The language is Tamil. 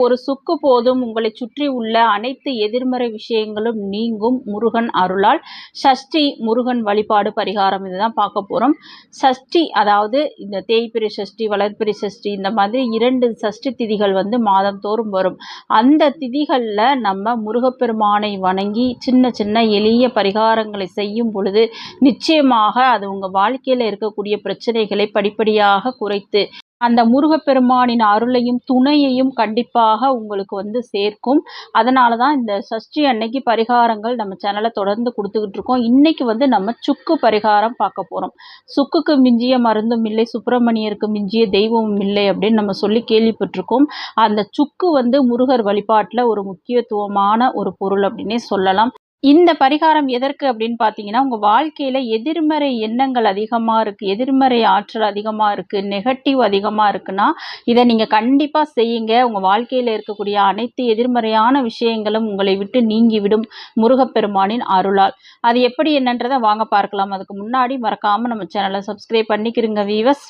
ஒரு சுக்கு போதும் உங்களை சுற்றி உள்ள அனைத்து எதிர்மறை விஷயங்களும் நீங்கும் முருகன் அருளால். சஷ்டி முருகன் வழிபாடு பரிகாரம் இதுதான் பார்க்க போகிறோம் சஷ்டி அதாவது இந்த தேய்பிரி சஷ்டி வளர்ப்பிரி சஷ்டி இந்த மாதிரி இரண்டு சஷ்டி திதிகள் வந்து மாதந்தோறும் வரும். அந்த திதிகளில் நம்ம முருகப்பெருமானை வணங்கி சின்ன சின்ன எளிய பரிகாரங்களை செய்யும் பொழுது நிச்சயமாக அது உங்கள் வாழ்க்கையில் இருக்கக்கூடிய பிரச்சனைகளை படிப்படியாக குறைத்து அந்த முருகப்பெருமானின் அருளையும் துணையையும் கண்டிப்பாக உங்களுக்கு வந்து சேர்க்கும். அதனால தான் இந்த சஷ்டி அன்னைக்கு பரிகாரங்கள் நம்ம சேனலை தொடர்ந்து கொடுத்துக்கிட்டு இருக்கோம். இன்னைக்கு வந்து நம்ம சுக்கு பரிகாரம் பார்க்க போகிறோம் சுக்குக்கு மிஞ்சிய மருந்தும் இல்லை சுப்பிரமணியருக்கு மிஞ்சிய தெய்வமும் இல்லை அப்படின்னு நம்ம சொல்லி கேள்விப்பட்டிருக்கோம். அந்த சுக்கு வந்து முருகர் வழிபாட்டில் ஒரு முக்கியத்துவமான ஒரு பொருள் அப்படின்னே சொல்லலாம். இந்த பரிகாரம் எதற்கு அப்படின்னு பார்த்தீங்கன்னா உங்கள் வாழ்க்கையில் எதிர்மறை எண்ணங்கள் அதிகமாக இருக்குது எதிர்மறை ஆற்றல் அதிகமாக இருக்குது நெகட்டிவ் அதிகமாக இருக்குன்னா இதை நீங்கள் கண்டிப்பாக செய்யுங்க. உங்கள் வாழ்க்கையில் இருக்கக்கூடிய அனைத்து எதிர்மறையான விஷயங்களும் உங்களை விட்டு நீங்கிவிடும். முருகப்பெருமானின் அருளால். அது எப்படி என்னன்றதை வாங்க பார்க்கலாம். அதுக்கு முன்னாடி மறக்காமல் நம்ம சேனலை சப்ஸ்கிரைப் பண்ணிக்கிறோங்க வீவஸ்